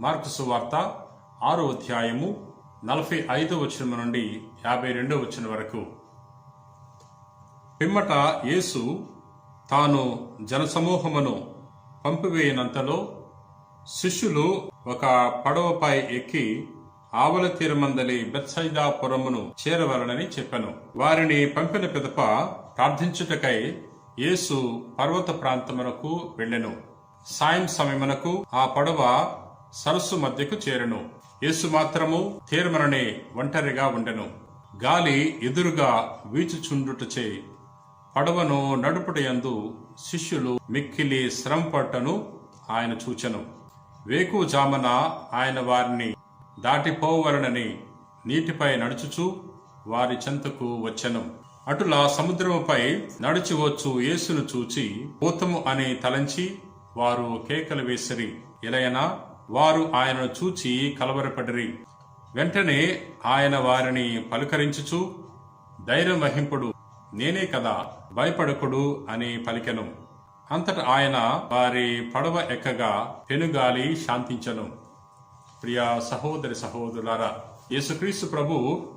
Mark వార్త ఆరో అధ్యాయము నలభై ఐదో వచనం నుండి యాభై రెండో వచనం వరకు. పిమ్మట యేసు తాను జనసమూహమును పంపివేయనంతలో శిష్యులు ఒక పడవపై ఎక్కి ఆవల తీరమందలి బెత్సైదాపురమును చేరవలనని చెప్పాను. వారిని పంపిన పిదప ప్రార్థించుటకై యేసు పర్వత ప్రాంతమునకు వెళ్ళెను. సాయం సమయమునకు ఆ పడవ సరస్సు మధ్యకు చేరెను. యేసు మాత్రము తీరమననే ఒంటరిగా ఉండెను. గాలి ఎదురుగా వీచుచుండుటచే పడవను నడుపుటయందు శిష్యులు మిక్కిలి శ్రమపట్టను ఆయన చూచెను. వేకు జామన ఆయన వారిని దాటిపోవలనని నీటిపై నడుచుచు వారి చెంతకు వచ్చెను. అటులా సముద్రముపై నడిచివచ్చు యేసును చూచి భూతము అని తలంచి వారు కేకలు వేసిరి ఇలయనా వారు ఆయనను చూచి కలవరపడిరి. వెంటనే ఆయన వారిని పలుకరించుచు ధైర్యం వహింపుడు నేనే కదా భయపడకుడు అని పలికెను. అంతట ఆయన వారి పడవ ఎక్కగా పెనుగాలి శాంతించను. ప్రియ సహోదరి సహోదరులారా యేసుక్రీస్తు ప్రభు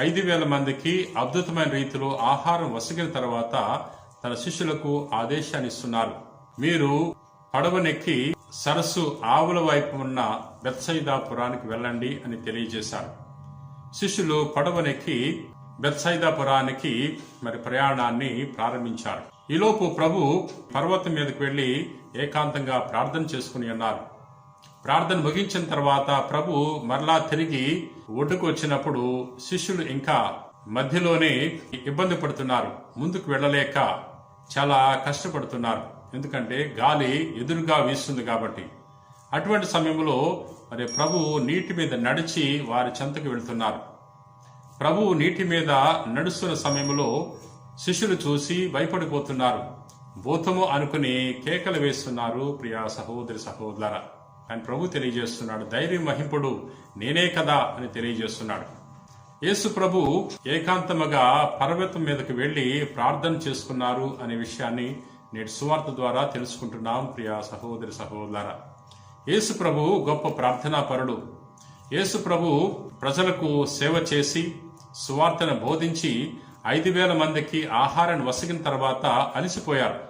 ఐదు వేల మందికి అద్భుతమైన రీతిలో ఆహారం వసగిన తర్వాత తన శిష్యులకు ఆదేశాన్ని ఇస్తున్నారు. మీరు పడవనెక్కి సరస్సు ఆవుల వైపు ఉన్న బెత్సైదాపురానికి వెళ్ళండి అని తెలియజేశారు. శిష్యులు పడవనెక్కి బెత్సైదాపురానికి మరి ప్రయాణాన్ని ప్రారంభించారు. ఈలోపు ప్రభు పర్వతం మీదకు వెళ్ళి ఏకాంతంగా ప్రార్థన చేసుకుని ఉన్నారు ప్రార్థన ముగించిన తర్వాత ప్రభు మరలా తిరిగి ఒడ్డుకు వచ్చినప్పుడు శిష్యులు ఇంకా మధ్యలోనే ఇబ్బంది పడుతున్నారు. ముందుకు వెళ్ళలేక చాలా కష్టపడుతున్నారు. ఎందుకంటే గాలి ఎదురుగా వీస్తుంది కాబట్టి. అటువంటి సమయంలో మరి ప్రభువు నీటి మీద నడిచి వారి చెంతకు వెళ్తున్నారు. ప్రభువు నీటి మీద నడుస్తున్న సమయంలో శిష్యులు చూసి భయపడిపోతున్నారు. భూతము అనుకుని కేకలు వేస్తున్నారు ప్రియా సహోదరి సహోదర కానీ ప్రభు తెలియజేస్తున్నాడు ధైర్యం మహింపుడు నేనే కదా అని తెలియజేస్తున్నాడు. యేసు ప్రభు ఏకాంతముగా పర్వతం మీదకు వెళ్ళి ప్రార్థన చేసుకున్నారు అనే విషయాన్ని నేటి సువార్త ద్వారా తెలుసుకుంటున్నాం ప్రియా సహోదరి సహోదర. యేసు ప్రభువు గొప్ప ప్రార్థనా పరుడు యేసు ప్రభువు ప్రజలకు సేవ చేసి సువార్తను బోధించి ఐదు వేల మందికి ఆహారాన్ని వసగిన తర్వాత అలసిపోయారు.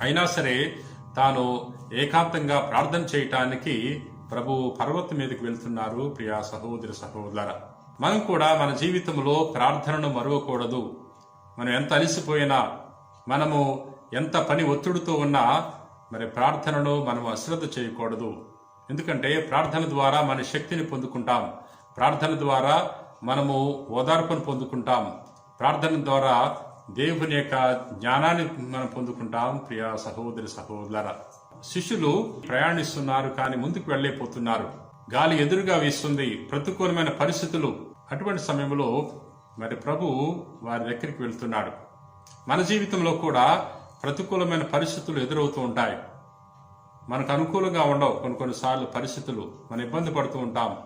అయినా సరే తాను ఏకాంతంగా ప్రార్థన చేయటానికి ప్రభు పర్వతం మీదకి వెళ్తున్నారు ప్రియా సహోదరి సహోదర. మనం కూడా మన జీవితంలో ప్రార్థనను మరవకూడదు. మనం ఎంత అలసిపోయినా మనము ఎంత పని ఒత్తిడితో ఉన్నా మరి ప్రార్థనను మనం అశ్రద్ధ చేయకూడదు. ఎందుకంటే ప్రార్థన ద్వారా మన శక్తిని పొందుకుంటాం. ప్రార్థన ద్వారా మనము ఓదార్పును పొందుకుంటాం. ప్రార్థన ద్వారా దేవుని యొక్క జ్ఞానాన్ని మనం పొందుకుంటాం. ప్రియ సహోదరి సహోదర శిష్యులు ప్రయాణిస్తున్నారు కానీ ముందుకు వెళ్ళలేకపోతున్నారు. గాలి ఎదురుగా వీస్తుంది. ప్రతికూలమైన పరిస్థితులు. అటువంటి సమయంలో మరి ప్రభు వారి దగ్గరికి వెళ్తున్నాడు. మన జీవితంలో కూడా ప్రతికూలమైన పరిస్థితులు ఎదురవుతూ ఉంటాయి. మనకు అనుకూలంగా ఉండవు. కొన్ని కొన్నిసార్లు పరిస్థితులు మనం ఇబ్బంది పడుతూ ఉంటాం.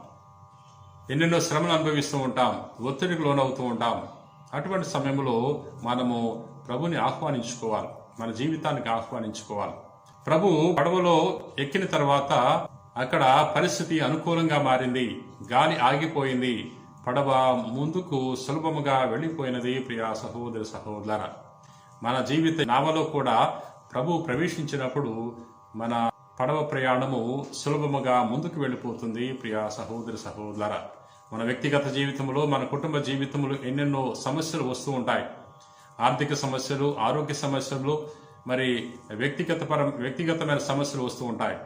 ఎన్నెన్నో శ్రమలు అనుభవిస్తూ ఉంటాం. ఒత్తిడికి లోనవుతూ ఉంటాం. అటువంటి సమయంలో మనము ప్రభుని ఆహ్వానించుకోవాలి. మన జీవితానికి ఆహ్వానించుకోవాలి. ప్రభు పడవలో ఎక్కిన తర్వాత అక్కడ పరిస్థితి అనుకూలంగా మారింది. గాలి ఆగిపోయింది. పడవ ముందుకు సులభముగా వెళ్ళిపోయినది ప్రియా సహోదరి సహోదర మన జీవిత నావలో కూడా ప్రభు ప్రవేశించినప్పుడు మన పడవ ప్రయాణము సులభముగా ముందుకు వెళ్ళిపోతుంది ప్రియా సహోదరి సహోదర మన వ్యక్తిగత జీవితంలో మన కుటుంబ జీవితంలో ఎన్నెన్నో సమస్యలు వస్తూ ఉంటాయి. ఆర్థిక సమస్యలు ఆరోగ్య సమస్యలు మరి వ్యక్తిగత పరం వ్యక్తిగతమైన సమస్యలు వస్తూ ఉంటాయి.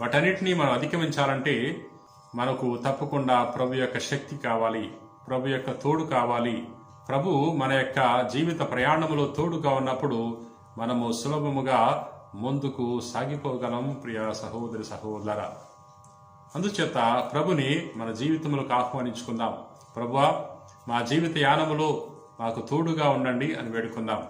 వాటన్నిటినీ మనం అధిగమించాలంటే మనకు తప్పకుండా ప్రభు యొక్క శక్తి కావాలి ప్రభు యొక్క తోడు కావాలి. ప్రభు మన యొక్క జీవిత ప్రయాణంలో తోడుగా ఉన్నప్పుడు మనము సులభముగా ముందుకు సాగిపోగలం ప్రియ సహోదరి సహోదర. అందుచేత ప్రభుని మన జీవితంలోకి ఆహ్వానించుకుందాం. ప్రభువా మా జీవిత యానములో మాకు తోడుగా ఉండండి అని వేడుకుందాం.